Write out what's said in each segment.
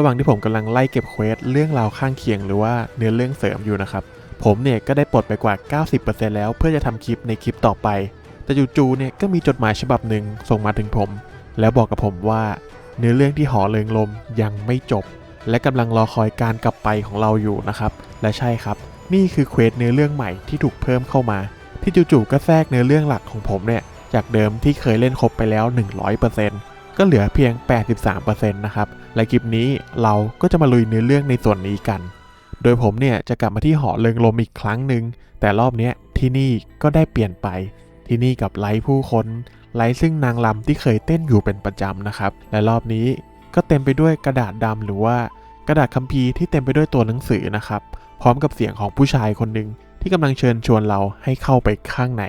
ระหว่างที่ผมกำลังไล่เก็บเควสเรื่องราวข้างเคียงหรือว่าเนื้อเรื่องเสริมอยู่นะครับ ผมเนี่ยก็ได้ปลดไปกว่า 90%แล้วเพื่อจะทำคลิปในคลิปต่อไป แต่จู่ๆเนี่ยก็มีจดหมายฉบับหนึ่งส่งมาถึงผม แล้วบอกกับผมว่าเนื้อเรื่องที่หอเลิงลมยังไม่จบ และกำลังรอคอยการกลับไปของเราอยู่นะครับ และใช่ครับ นี่คือเควสเนื้อเรื่องใหม่ที่ถูกเพิ่มเข้ามา ที่จู่ๆก็แทรกเนื้อเรื่องหลักของผมเนี่ยจากเดิมที่เคยเล่นครบไปแล้ว 100% ก็เหลือเพียง 83%นะครับ และคลิปนี้เราก็จะมาลุยเนื้อเรื่องในส่วนนี้กัน โดยผมเนี่ยจะกลับมาที่หอเลิงลมอีกครั้งหนึ่ง แต่รอบนี้ที่นี่ก็ได้เปลี่ยนไป ที่นี่กับไลฟ์ผู้คนไลฟ์ซึ่งนางลำที่เคยเต้นอยู่เป็นประจำนะครับ และรอบนี้ก็เต็มไปด้วยกระดาษดำหรือว่ากระดาษคัมภีร์ที่เต็มไปด้วยตัวหนังสือนะครับ พร้อมกับเสียงของผู้ชายคนหนึ่งที่กำลังเชิญชวนเราให้เข้าไปข้างใน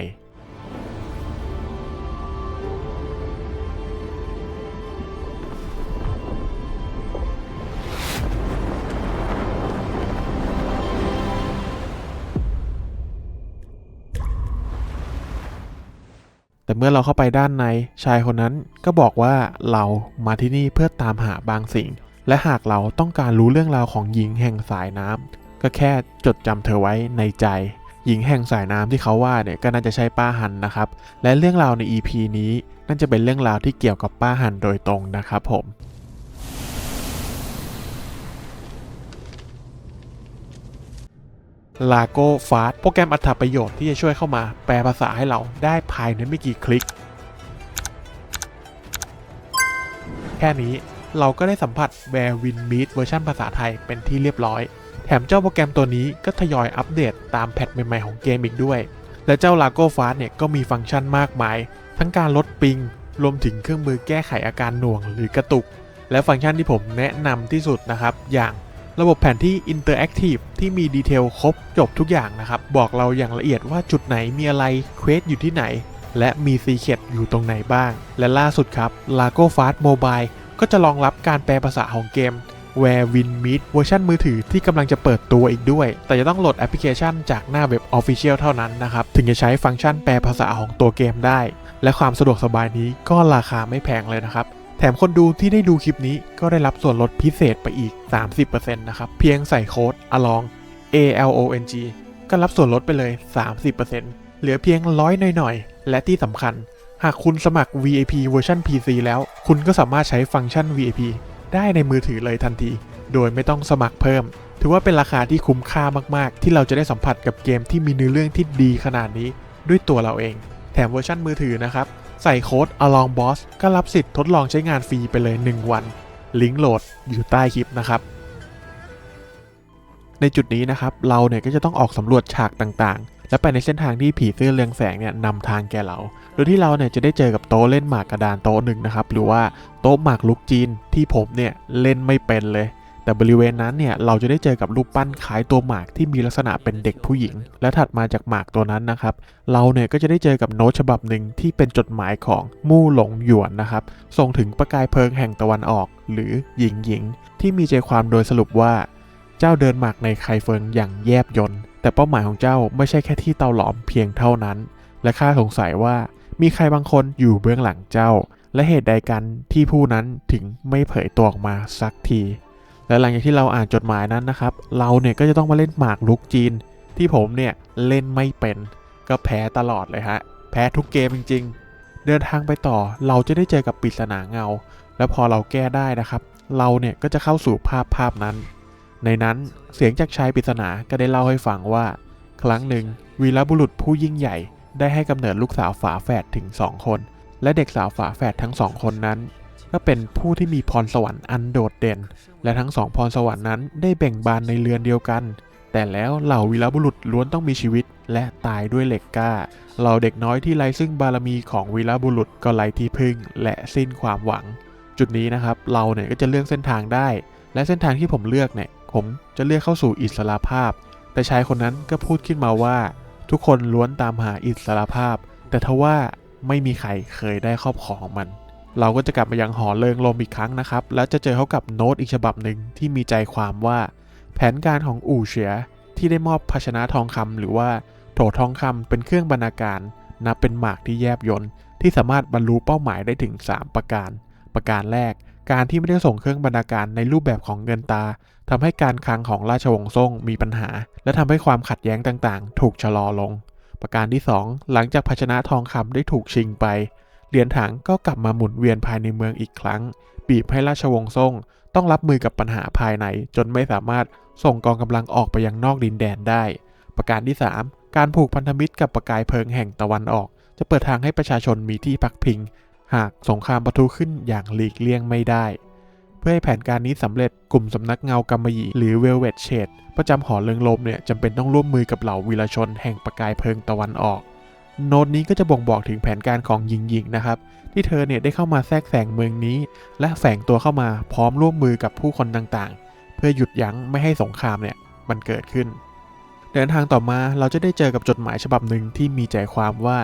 แต่เมื่อเราเข้าไปด้านในชายคนนั้นก็บอกว่าเรามาที่นี่เพื่อตามหาบางสิ่ง และหากเราต้องการรู้เรื่องราวของหญิงแห่งสายน้ำก็แค่จดจำเธอไว้ในใจ หญิงแห่งสายน้ำที่เขาว่าเนี่ยก็น่าจะใช่ป้าหันนะครับ และเรื่องราวใน EP นี้น่าจะเป็นเรื่องราวที่เกี่ยวกับป้าหันโดยตรงนะครับผม ลาโก้ฟาสโปรแกรมอัตประโยชน์ที่จะช่วยเข้ามาแปลภาษาให้เราได้ภายในไม่กี่คลิก แค่นี้เราก็ได้สัมผัสแวร์วินมีดเวอร์ชันภาษาไทยเป็นที่เรียบร้อย แถมเจ้าโปรแกรมตัวนี้ก็ทยอยอัปเดตตามแพทใหม่ๆของเกมอีกด้วย และเจ้าลาโก้ฟาสเนี่ยก็มีฟังก์ชันมากมาย ทั้งการลดปิง รวมถึงเครื่องมือแก้ไขอาการหน่วงหรือกระตุก และฟังก์ชันที่ผมแนะนำที่สุดนะครับ อย่าง ระบบแผนที่ Interactive ที่มีดีเทลครบจบทุกอย่างนะครับ บอกเราอย่างละเอียดว่าจุดไหนมีอะไรเควสอยู่ที่ไหน และมีซีเค t อยู่ตรงไหนบ้าง และล่าสุดครับ Lago Fast Mobile ก็จะรองรับการแปลภาษาของเกม Where Win Meet เวอร์ชันมือถือที่กำลังจะเปิดตัวอีกด้วย แต่จะต้องโหลดแอปพลิเคชันจากหน้าเว็บ Official เท่านั้นนะครับ ถึงจะใช้ฟังก์ชันแปลภาษาของตัวเกมได้ และความสะดวกสบายนี้ก็ราคาไม่แพงเลยนะครับ แถมคนดูที่ได้ดูคลิปนี้ก็ได้รับส่วนลดพิเศษไปอีก 30%นะครับ เพียงใส่โค้ด along a l o n g ก็รับส่วนลดไปเลย 30%เหลือเพียงร้อยหน่อยๆ และที่สำคัญ หากคุณสมัคร VIP เวอร์ชัน PC แล้ว คุณก็สามารถใช้ฟังก์ชัน VIP ได้ในมือถือเลยทันที โดยไม่ต้องสมัครเพิ่ม ถือว่าเป็นราคาที่คุ้มค่ามากๆ ที่เราจะได้สัมผัสกับเกมที่มีเนื้อเรื่องที่ดีขนาดนี้ด้วยตัวเราเอง แถมเวอร์ชันมือถือนะครับ ใส่โค้ด along boss ก็รับสิทธิ์ทดลองใช้งานฟรีไปเลย 1 วัน ลิงก์โหลดอยู่ใต้คลิปนะครับ ในจุดนี้นะครับ เราเนี่ยก็จะต้องออกสำรวจฉากต่างๆ และไปในเส้นทางที่ผีเสื้อเรืองแสงเนี่ยนำทางแก่เรา โดยที่เราเนี่ยจะได้เจอกับโต๊ะเล่นหมากกระดานโต๊ะหนึ่งนะครับ หรือว่าโต๊ะหมากลุกจีนที่ผมเนี่ยเล่นไม่เป็นเลย แต่บริเวณนั้นเนี่ยเราจะได้เจอกับรูปปั้นคล้ายตัวหมากที่มีลักษณะเป็นเด็กผู้หญิง และถัดมาจากหมากตัวนั้นนะครับ เราเนี่ยก็จะได้เจอกับโน้ตฉบับหนึ่งที่เป็นจดหมายของมู่หลงหยวนนะครับ ส่งถึงประกายเพลิงแห่งตะวันออก หรือหญิงหญิง ที่มีใจความโดยสรุปว่า เจ้าเดินหมากในไคเฟิงอย่างแยบยนต์แต่เป้าหมายของเจ้าไม่ใช่แค่ที่เตาหลอมเพียงเท่านั้น และข้าสงสัยว่ามีใครบางคนอยู่เบื้องหลังเจ้า และเหตุใดกันที่ผู้นั้นถึงไม่เผยตัวออกมาสักที และหลังจากที่เราอ่านจดหมายนั้นนะครับ เราเนี่ยก็จะต้องมาเล่นหมากลุกจีน ที่ผมเนี่ยเล่นไม่เป็น ก็แพ้ตลอดเลยฮะ แพ้ทุกเกมจริง ๆ เดินทางไปต่อเราจะได้เจอกับปริศนาเงา แล้วพอเราแก้ได้นะครับ เราเนี่ยก็จะเข้าสู่ภาพภาพนั้น ในนั้นเสียงจากชายปริศนาก็ได้เล่าให้ฟังว่า ครั้งหนึ่งวีรบุรุษผู้ยิ่งใหญ่ได้ให้กำเนิดลูกสาวฝาแฝดถึงสองคน และเด็กสาวฝาแฝดทั้งสองคนนั้น ก็เป็นผู้ที่มีพรสวรรค์อันโดดเด่น และทั้งสองพรสวรรค์นั้นได้แบ่งบานในเรือนเดียวกัน แต่แล้วเหล่าวีรบุรุษล้วนต้องมีชีวิตและตายด้วยเหล็กกล้า เหล่าเด็กน้อยที่ไร้ซึ่งบารมีของวีรบุรุษก็ไร้ที่พึ่งและสิ้นความหวัง จุดนี้นะครับเราเนี่ยก็จะเลือกเส้นทางได้ และเส้นทางที่ผมเลือกเนี่ยผมจะเลือกเข้าสู่อิสรภาพ แต่ชายคนนั้นก็พูดขึ้นมาว่า ทุกคนล้วนตามหาอิสรภาพ แต่ทว่าไม่มีใครเคยได้ครอบครองมัน เราก็จะกลับมายังหอเลิงลมอีกครั้งนะครับ แล้วจะเจอเขากับโน้ตอีกฉบับหนึ่งที่มีใจความว่า แผนการของอู่เฉียที่ได้มอบภาชนะทองคำหรือว่าโถทองคำเป็นเครื่องบรรณาการ นับเป็นหมากที่แยบยนต์ที่สามารถบรรลุเป้าหมายได้ถึง 3 ประการ ประการแรก การที่ไม่ได้ส่งเครื่องบรรณาการในรูปแบบของเงินตาทำให้การคลังของราชวงศ์ซ่งมีปัญหา และทำให้ความขัดแย้งต่างๆ ถูกชะลอลง ประการที่ 2 หลังจากภาชนะทองคำได้ถูกชิงไป เหรียญถังก็กลับมาหมุนเวียนภายในเมืองอีกครั้ง บีบให้ราชวงศ์ซ่งต้องรับมือกับปัญหาภายใน จนไม่สามารถส่งกองกำลังออกไปยังนอกดินแดนได้ ประการที่ 3 การผูกพันธมิตรกับประกายเพลิงแห่งตะวันออก จะเปิดทางให้ประชาชนมีที่พักพิง หากสงครามปะทุขึ้นอย่างหลีกเลี่ยงไม่ได้ เพื่อให้แผนการนี้สำเร็จกลุ่มสำนักเงากำมะหยี่หรือเวลเวตเชดประจำหอเรืองลมเนี่ยจำเป็นต้องร่วมมือกับเหล่าวีรชนแห่งประกายเพลิงตะวันออก โน้ตนี้ก็จะบ่งบอกถึงแผนการของหญิงหญิงนะครับ ที่เธอเนี่ยได้เข้ามาแทรกแซงเมืองนี้ และแฝงตัวเข้ามาพร้อมร่วมมือกับผู้คนต่างๆ เพื่อหยุดยั้งไม่ให้สงครามเนี่ยมันเกิดขึ้น เดินทางต่อมาเราจะได้เจอกับจดหมายฉบับหนึ่งที่มีใจความว่า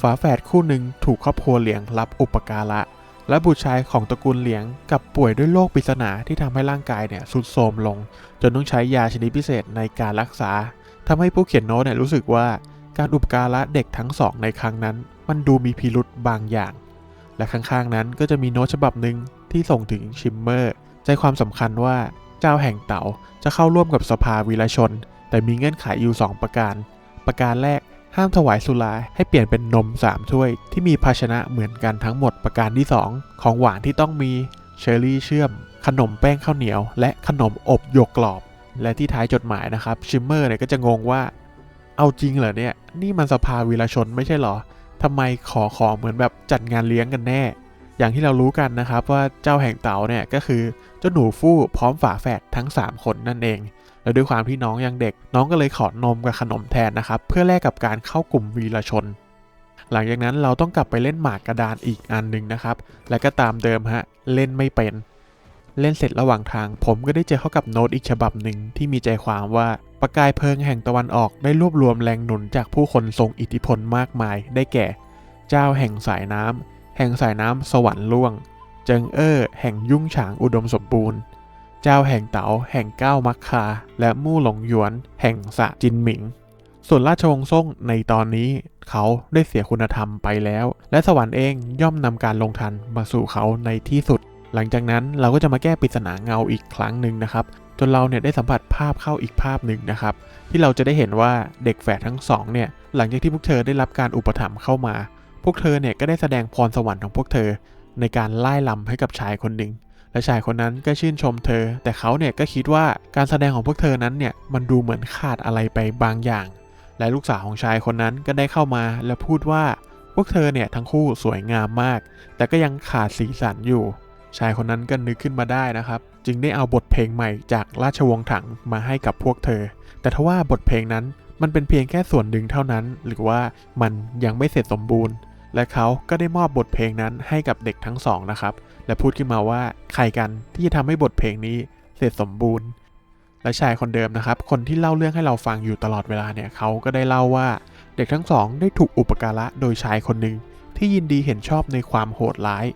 ฝาแฝดคู่หนึ่งถูกครอบครัวเหลียงรับอุปการะ และบุตรชายของตระกูลเหลียงกับป่วยด้วยโรคปริศนาที่ทำให้ร่างกายเนี่ยสุดโทรมลง จนต้องใช้ยาชนิดพิเศษในการรักษาทำให้ผู้เขียนโน้ตเนี่ยรู้สึกว่า การอุปการะเด็กทั้งสองในครั้งนั้น มันดูมีพิรุษบางอย่าง และข้างๆนั้นก็จะมีโน้ตฉบับหนึ่งที่ส่งถึงชิมเมอร์ ใจความสำคัญว่าเจ้าแห่งเต่าจะเข้าร่วมกับสภาวีรชน แต่มีเงื่อนไขอยู่ 2 ประการ ประการแรกห้ามถวายสุราให้เปลี่ยนเป็นนม 3 ถ้วย ที่มีภาชนะเหมือนกันทั้งหมดประการที่ 2 ของหวานที่ต้องมีเชอร์รี่เชื่อม ขนมแป้งข้าวเหนียว และขนมอบหยกกรอบ และที่ท้ายจดหมายนะครับชิมเมอร์เนี่ยก็จะงงว่า เอาจริงเหรอเนี่ย นี่มันสภาวีรชนไม่ใช่หรอทำไมขอของเหมือนแบบจัดงานเลี้ยงกันแน่ อย่างที่เรารู้กันนะครับว่าเจ้าแห่งเต่าเนี่ยก็คือเจ้าหนูฟู่พร้อมฝาแฝดทั้ง 3 คนนั่นเอง แล้วด้วยความที่น้องยังเด็ก น้องก็เลยขอนมกับขนมแทนนะครับ เพื่อแลกกับการเข้ากลุ่มวีรชน หลังจากนั้นเราต้องกลับไปเล่นหมากกระดานอีกอันหนึ่งนะครับ และก็ตามเดิมฮะเล่นไม่เป็น เล่นเสร็จระหว่างทาง ผมก็ได้เจอเข้ากับโน้ตอีกฉบับหนึ่งที่มีใจความว่าประกายเพลิงแห่งตะวันออกได้รวบรวมแรงหนุนจากผู้คนทรงอิทธิพลมากมาย ได้แก่ เจ้าแห่งสายน้ำแห่งสายน้ำสวรรค์ล่วง เจิงเอ้อแห่งยุ่งฉางอุดมสมบูรณ์ เจ้าแห่งเต๋าแห่งก้าวมักคา และมู่หลงหยวน แห่งสะจินหมิง ส่วนราชวงศ์ซ่งในตอนนี้ เขาได้เสียคุณธรรมไปแล้ว และสวรรค์เองย่อมนำการลงทันมาสู่เขาในที่สุด หลังจากนั้นเราก็จะมาแก้ปริศนาเงาอีกครั้งหนึ่งนะครับ จนเราเนี่ยได้สัมผัสภาพเข้าอีกภาพหนึ่งนะครับ ที่เราจะได้เห็นว่าเด็กแฝดทั้งสองเนี่ยหลังจากที่พวกเธอได้รับการอุปถัมภ์เข้ามา พวกเธอเนี่ยก็ได้แสดงพรสวรรค์ของพวกเธอ ในการไล่ลำให้กับชายคนหนึ่งและชายคนนั้นก็ชื่นชมเธอ แต่เขาเนี่ยก็คิดว่าการแสดงของพวกเธอนั้นเนี่ยมันดูเหมือนขาดอะไรไปบางอย่าง และลูกสาวของชายคนนั้นก็ได้เข้ามาและพูดว่าพวกเธอเนี่ยทั้งคู่สวยงามมาก แต่ก็ยังขาดสีสันอยู่ ชายคนนั้นก็นึกขึ้นมาได้นะครับ จึงได้เอาบทเพลงใหม่จากราชวงศ์ถังมาให้กับพวกเธอ แต่ทว่าบทเพลงนั้นมันเป็นเพียงแค่ส่วนหนึ่งเท่านั้น หรือว่ามันยังไม่เสร็จสมบูรณ์ และเขาก็ได้มอบบทเพลงนั้นให้กับเด็กทั้งสองนะครับ และพูดขึ้นมาว่าใครกันที่จะทำให้บทเพลงนี้เสร็จสมบูรณ์ และชายคนเดิมนะครับ คนที่เล่าเรื่องให้เราฟังอยู่ตลอดเวลาเนี่ยเขาก็ได้เล่าว่า เด็กทั้งสองได้ถูกอุปการะโดยชายคนหนึ่งที่ยินดีเห็นชอบในความโหดร้าย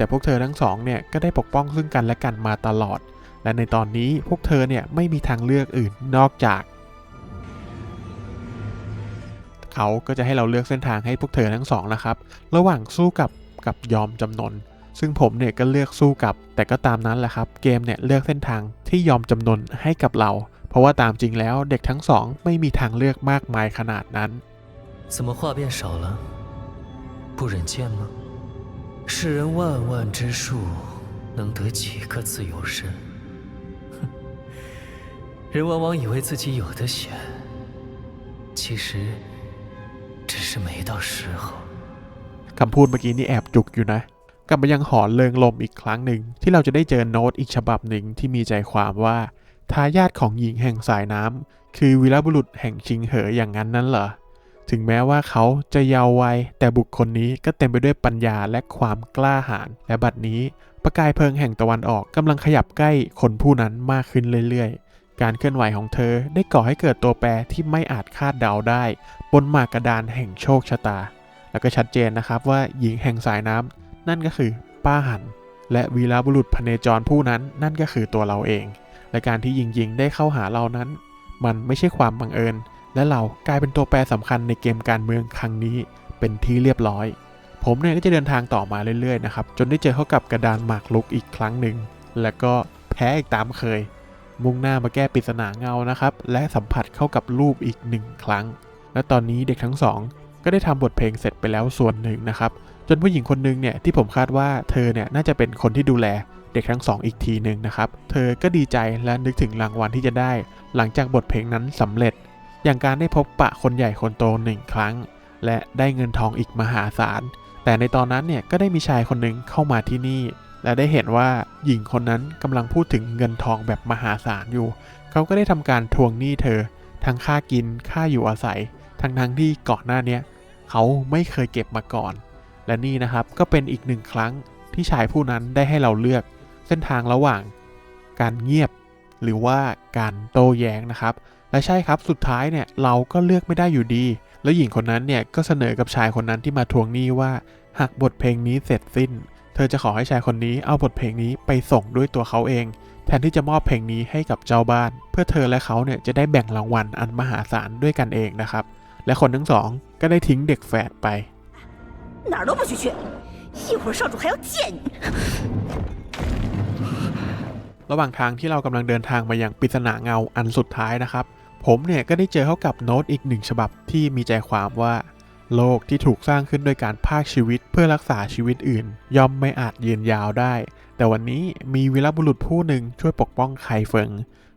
แต่พวกเธอทั้งสองเนี่ยก็ได้ปกป้องซึ่งกันและกันมาตลอด และในตอนนี้พวกเธอเนี่ยไม่มีทางเลือกอื่นนอกจาก เขาก็จะให้เราเลือกเส้นทางให้พวกเธอทั้งสองนะครับ ระหว่างสู้กับกับยอมจำนน ซึ่งผมเนี่ยก็เลือกสู้กับ แต่ก็ตามนั้นแหละครับ เกมเนี่ยเลือกเส้นทางที่ยอมจำนนให้กับเรา เพราะว่าตามจริงแล้วเด็กทั้งสองไม่มีทางเลือกมากมายขนาดนั้น 怎么话变少了？不忍见吗？ 世人万万之数，能得几个自由身？哼，人往往以为自己有的选，其实只是没到时候。 คำพูดเมื่อกี้นี่แอบจุกอยู่นะ กลับมายังหอเลิงลมอีกครั้งหนึ่ง ที่เราจะได้เจอโน้ตอีกฉบับหนึ่งที่มีใจความว่า ทายาทของหญิงแห่งสายน้ำคือวีรบุรุษแห่งชิงเหออย่างนั้นนั้นเหรอ ถึงแม้ว่าเขาจะเยาว์วัย แต่บุคคลนี้ก็เต็มไปด้วยปัญญาและความกล้าหาญและบัดนี้ประกายเพลิงแห่งตะวันออกกำลังขยับใกล้คนผู้นั้นมากขึ้นเรื่อยๆ การเคลื่อนไหวของเธอได้ก่อให้เกิดตัวแปรที่ไม่อาจคาดเดาได้ บนหมากกระดานแห่งโชคชะตา แล้วก็ชัดเจนนะครับว่าหญิงแห่งสายน้ำนั่นก็คือป้าหัน และวีรบุรุษพเนจรผู้นั้นนั่นก็คือตัวเราเอง และการที่หญิงหญิงได้เข้าหาเรานั้น มันไม่ใช่ความบังเอิญ และเรากลายเป็นตัวแปรสำคัญในเกมการเมืองครั้งนี้เป็นที่เรียบร้อย ผมเนี่ยก็จะเดินทางต่อมาเรื่อยๆนะครับ จนได้เจอเข้ากับกระดานหมากรุกอีกครั้งหนึ่ง แล้วก็แพ้อีกตามเคย มุ่งหน้ามาแก้ปริศนาเงานะครับ และสัมผัสเข้ากับรูปอีกหนึ่งครั้ง และตอนนี้เด็กทั้งสองก็ได้ทำบทเพลงเสร็จไปแล้วส่วนหนึ่งนะครับ จนผู้หญิงคนหนึ่งเนี่ยที่ผมคาดว่าเธอเนี่ยน่าจะเป็นคนที่ดูแลเด็กทั้งสองอีกทีหนึ่งนะครับ เธอก็ดีใจและนึกถึงรางวัลที่จะได้ หลังจากบทเพลงนั้นสำเร็จ อย่างการได้พบปะคนใหญ่คนโตหนึ่งครั้ง และได้เงินทองอีกมหาศาล แต่ในตอนนั้นเนี่ยก็ได้มีชายคนหนึ่งเข้ามาที่นี่ และได้เห็นว่าหญิงคนนั้นกำลังพูดถึงเงินทองแบบมหาศาลอยู่ เขาก็ได้ทำการทวงหนี้เธอ ทั้งค่ากินค่าอยู่อาศัย ทั้งทั้งที่ก่อนหน้านี้เขาไม่เคยเก็บมาก่อน และนี่นะครับก็เป็นอีกหนึ่งครั้งที่ชายผู้นั้นได้ให้เราเลือก เส้นทางระหว่าง การเงียบ หรือว่าการโต้แย้งนะครับ และใช่ครับสุดท้ายเนี่ยเราก็เลือกไม่ได้อยู่ดี แล้วหญิงคนนั้นเนี่ยก็เสนอกับชายคนนั้นที่มาทวงหนี้ว่า หากบทเพลงนี้เสร็จสิ้น เธอจะขอให้ชายคนนี้เอาบทเพลงนี้ไปส่งด้วยตัวเขาเอง แทนที่จะมอบเพลงนี้ให้กับเจ้าบ้าน เพื่อเธอและเขาเนี่ยจะได้แบ่งรางวัลอันมหาศาลด้วยกันเองนะครับ และคนทั้งสองก็ได้ทิ้งเด็กแฝดไป 哪儿都不许去，一会儿少主还要见你。 ระหว่างทางที่เรากำลังเดินทางมาอย่างปริศนาเงาอันสุดท้ายนะครับ ผมเนี่ยก็ได้เจอเข้ากับโน้ตอีกหนึ่งฉบับที่มีใจความว่า โลกที่ถูกสร้างขึ้นโดยการพากชีวิตเพื่อรักษาชีวิตอื่น ย่อมไม่อาจยืนยาวได้ แต่วันนี้มีวีรบุรุษผู้หนึ่งช่วยปกป้องไคเฟิง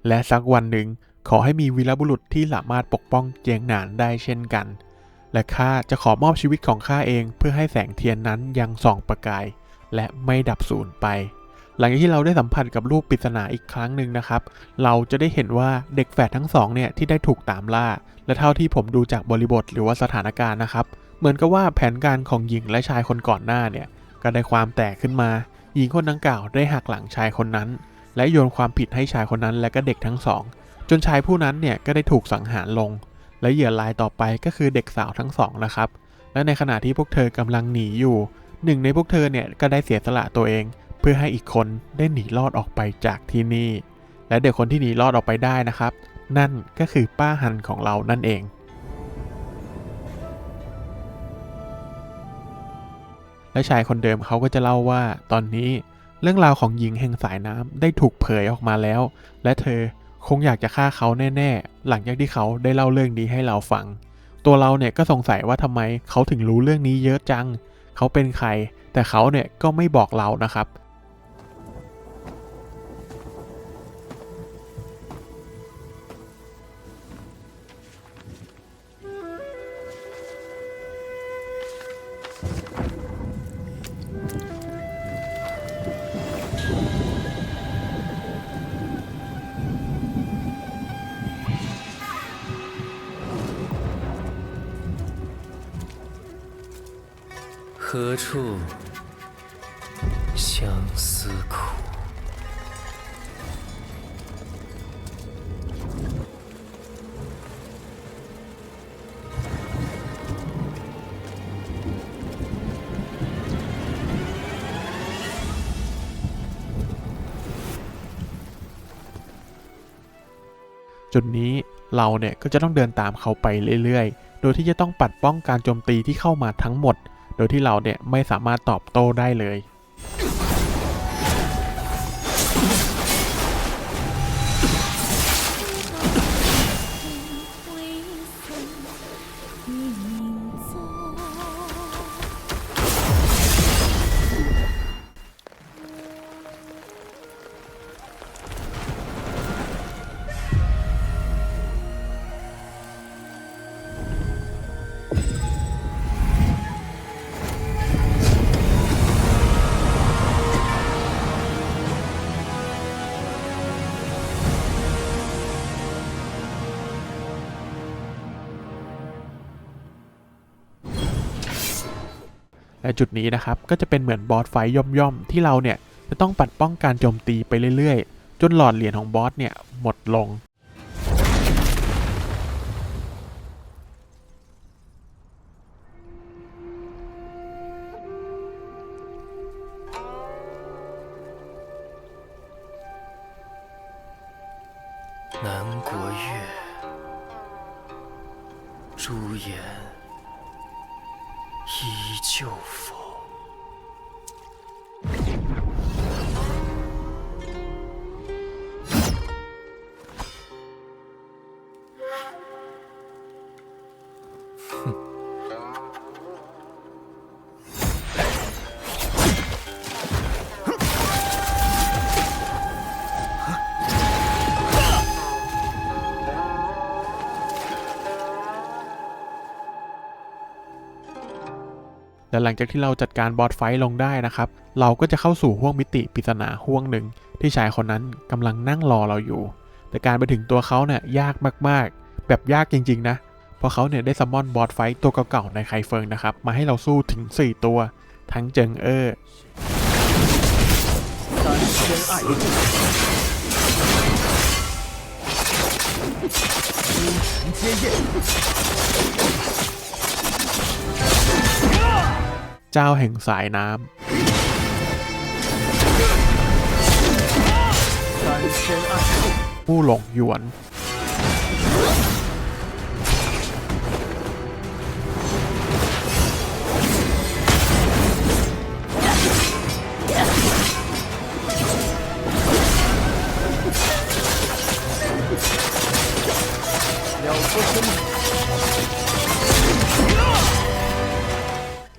และสักวันหนึ่งขอให้มีวีรบุรุษที่สามารถปกป้องเจียงหนานได้เช่นกัน และข้าจะขอมอบชีวิตของข้าเองเพื่อให้แสงเทียนนั้นยังส่องประกาย และไม่ดับสูญไป หลังจากที่เราได้สัมผัสกับรูปปริศนาอีกครั้งหนึ่งนะครับ เราจะได้เห็นว่าเด็กแฝดทั้งสองเนี่ยที่ได้ถูกตามล่า และเท่าที่ผมดูจากบริบทหรือว่าสถานการณ์นะครับ เหมือนกับว่าแผนการของหญิงและชายคนก่อนหน้าเนี่ยก็ได้ความแตกขึ้นมา หญิงคนดังกล่าวได้หักหลังชายคนนั้น และโยนความผิดให้ชายคนนั้นและก็เด็กทั้งสอง จนชายผู้นั้นเนี่ยก็ได้ถูกสังหารลง และเหยื่อรายต่อไปก็คือเด็กสาวทั้งสองนะครับ และในขณะที่พวกเธอกำลังหนีอยู่ หนึ่งในพวกเธอเนี่ยก็ได้เสียสละตัวเองเพื่อให้อีกคนได้หนีรอดออกไปจากที่นี่ และเด็กคนที่หนีรอดออกไปได้นะครับ นั่นก็คือป้าฮันของเรานั่นเอง และชายคนเดิมเขาก็จะเล่าว่าตอนนี้เรื่องราวของหญิงแห่งสายน้ำได้ถูกเผยออกมาแล้ว และเธอคงอยากจะฆ่าเขาแน่ๆ หลังจากที่เขาได้เล่าเรื่องนี้ให้เราฟัง ตัวเราเนี่ยก็สงสัยว่าทำไมเขาถึงรู้เรื่องนี้เยอะจัง เขาเป็นใคร แต่เขาเนี่ยก็ไม่บอกเรานะครับ 何处相思苦？ จุดนี้เราเนี่ยก็จะต้องเดินตามเขาไปเรื่อยๆ โดยที่จะต้องปัดป้องการโจมตีที่เข้ามาทั้งหมด โดยที่เราเนี่ยไม่สามารถตอบโต้ได้เลย灰 จุดนี้นะครับก็จะเป็นเหมือนบอสไฟต์ย่อมๆ ที่เราเนี่ยจะต้องปัดป้องการโจมตีไปเรื่อยๆ จนหลอดเหรียญของบอสเนี่ยหมดลง 南国月，朱颜 依旧风？ และหลังจากที่เราจัดการบอสไฟท์ลงได้นะครับ เราก็จะเข้าสู่ห้วงมิติปริศนาห้วงหนึ่ง ที่ชายคนนั้นกำลังนั่งรอเราอยู่ แต่การไปถึงตัวเขาเนี่ยยากมากๆ แบบยากจริง ๆ นะเพราะเขาเนี่ยได้ซัมมอนบอสไฟท์ตัวเก่าๆในไคเฟิงนะครับ มาให้เราสู้ถึง 4 ตัว ทั้งเจิงเออร์ เจ้าแห่งสายน้ำผู้หลงหยวน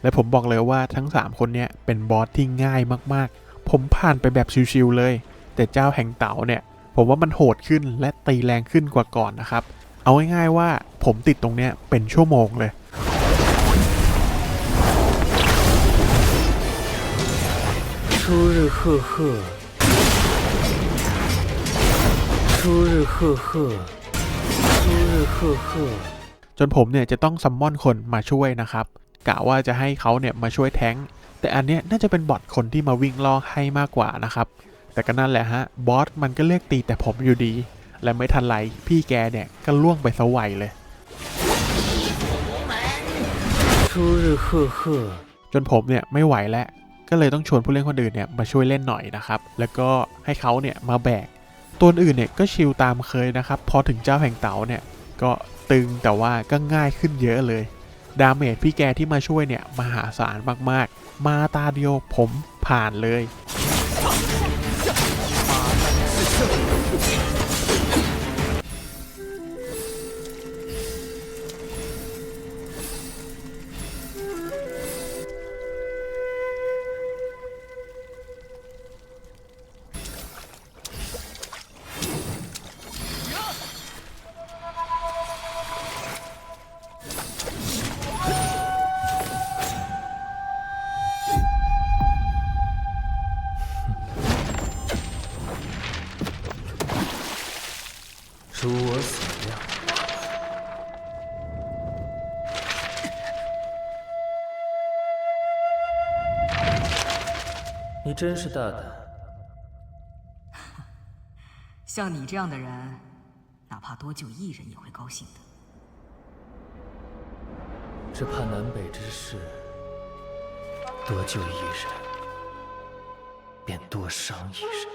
และผมบอกเลยว่าทั้ง 3 คนเนี้ยเป็นบอสที่ง่ายมากๆ ผมผ่านไปแบบชิวๆเลย แต่เจ้าแห่งเต๋าเนี่ย ผมว่ามันโหดขึ้นและตีแรงขึ้นกว่าก่อนนะครับ เอาง่ายๆว่าผมติดตรงเนี้ยเป็นชั่วโมงเลยชูรุฮฮชูรุฮฮชูรุฮฮจนผมเนี่ยจะต้องซัมมอนคนมาช่วยนะครับ กะว่าจะให้เขาเนี่ยมาช่วยแทงแต่อันเนี้ยน่าจะเป็นบอทคนที่มาวิ่งลอกให้มากกว่านะครับ แต่ก็นั่นแหละฮะ บอสมันก็เลือกตีแต่ผมอยู่ดี และไม่ทันไรพี่แกเนี่ยก็ล่วงไปสวัยเลยจนผมเนี่ยไม่ไหวแล้วก็เลยต้องชวนผู้เล่นคนอื่นเนี่ยมาช่วยเล่นหน่อยนะครับ แล้วก็ให้เขาเนี่ยมาแบก ตัวอื่นเนี่ยก็ชิลตามเคยนะครับ พอถึงเจ้าแห่งเต๋าเนี่ยก็ตึงแต่ว่าก็ง่ายขึ้นเยอะเลย ดาเมจพี่แกที่มาช่วยเนี่ยมหาศาลมากๆ มาตาเดียวผมผ่านเลย 真是大胆，像你这样的人，哪怕多救一人也会高兴的。只怕南北之事，多救一人，便多伤一人。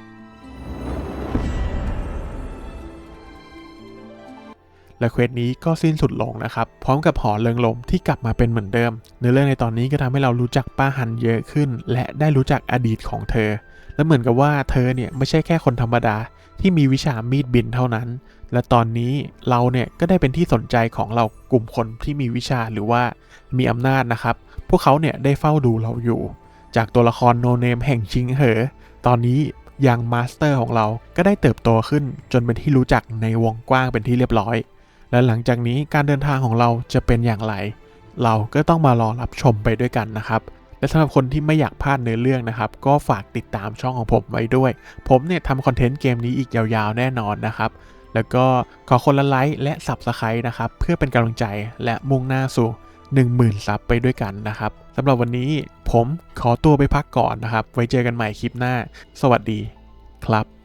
และเควสนี้ก็สิ้นสุดลงนะครับ พร้อมกับหอเริงลมที่กลับมาเป็นเหมือนเดิมเนื้อเรื่องในตอนนี้ก็ทำให้เรารู้จักป้าฮันเยอะขึ้น และได้รู้จักอดีตของเธอ และเหมือนกับว่าเธอเนี่ยไม่ใช่แค่คนธรรมดาที่มีวิชามีดบินเท่านั้น และตอนนี้เราเนี่ยก็ได้เป็นที่สนใจของเรากลุ่มคนที่มีวิชาหรือว่ามีอำนาจนะครับ พวกเขาเนี่ยได้เฝ้าดูเราอยู่ จากตัวละครโนเนมแห่งชิงเหอ ตอนนี้ยังมาสเตอร์ของเราก็ได้เติบโตขึ้นจนเป็นที่รู้จักในวงกว้างเป็นที่เรียบร้อย และหลังจากนี้การเดินทางของเราจะเป็นอย่างไร เราก็ต้องมารอรับชมไปด้วยกันนะครับและสำหรับคนที่ไม่อยากพลาดเนื้อเรื่องนะครับ ก็ฝากติดตามช่องของผมไว้ด้วย ผมเนี่ยทำคอนเทนต์เกมนี้อีกยาวๆ แน่นอนนะครับ แล้วก็ขอคนละไลค์และ Subscribe นะครับ เพื่อเป็นกำลังใจและมุ่งหน้าสู่ 10,000 ซับไปด้วยกันนะครับสำหรับวันนี้ผมขอตัวไปพักก่อนนะครับ ไว้เจอกันใหม่คลิปหน้า สวัสดีครับ